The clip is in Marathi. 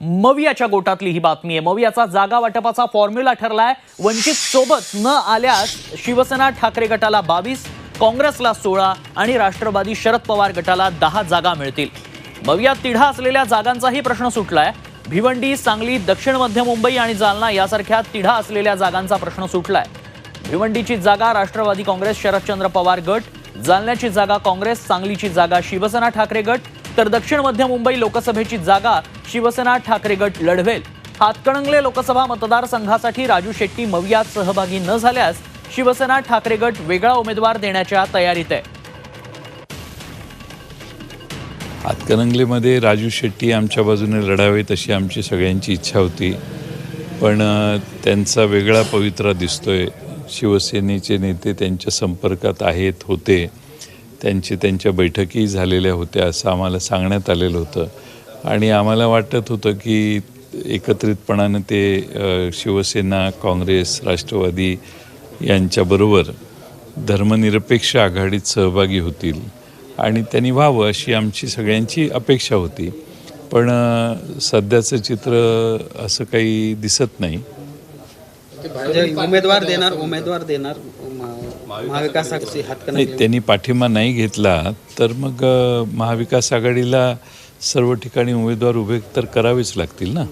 मवियाच्या गोटातली ही बातमी आहे. मवियाचा जागा वाटपाचा फॉर्म्युला ठरलाय. वंचित सोबत न आल्यास शिवसेना ठाकरे गटाला बावीस काँग्रेसला सोळा आणि राष्ट्रवादी शरद पवार गटाला दहा जागा मिळतील. मवियात तिढा असलेल्या जागांचाही प्रश्न सुटलाय. भिवंडी सांगली दक्षिण मध्य मुंबई आणि जालना यासारख्या तिढा असलेल्या जागांचा प्रश्न सुटलाय. भिवंडीची जागा राष्ट्रवादी काँग्रेस शरदचंद्र पवार गट जालन्याची जागा काँग्रेस सांगलीची जागा शिवसेना ठाकरे गट तर दक्षिण मध्य मुंबई लोकसभेची जागा शिवसेना ठाकरे गट लढवेल. हातकणंगले लोकसभा मतदारसंघासाठी राजू शेट्टी मवियात सहभागी न झाल्यास शिवसेना ठाकरे गट वेगळा उमेदवार देण्याच्या तयारीत आहे. हातकणंगलेमध्ये राजू शेट्टी आमच्या बाजूने लढावेत अशी आमची सगळ्यांची इच्छा होती. पण त्यांचा वेगळा पवित्रा दिसतोय. शिवसेनेचे नेते त्यांच्या संपर्कात आहेत होते. त्यांची त्यांच्या बैठकी झालेल्या होत्या असं आम्हाला सांगण्यात आलेलं होतं. आणि आम्हाला वाटत होतं की एकत्रितपणानं ते शिवसेना काँग्रेस राष्ट्रवादी यांच्याबरोबर धर्मनिरपेक्ष आघाडीत सहभागी होतील. आणि त्यांनी व्हावं अशी आमची सगळ्यांची अपेक्षा होती. पण सध्याचं चित्र असं काही दिसत नाही. उमेदवार देणार उमेदवार देणार महाविकास आघाडी हातकणंगले नाही त्यांनी पाठिंबा नाही घेतला तर मग महाविकास आघाडीला सर्व ठिकाणी उमेदवार उभे तर करावेच लागतील ना?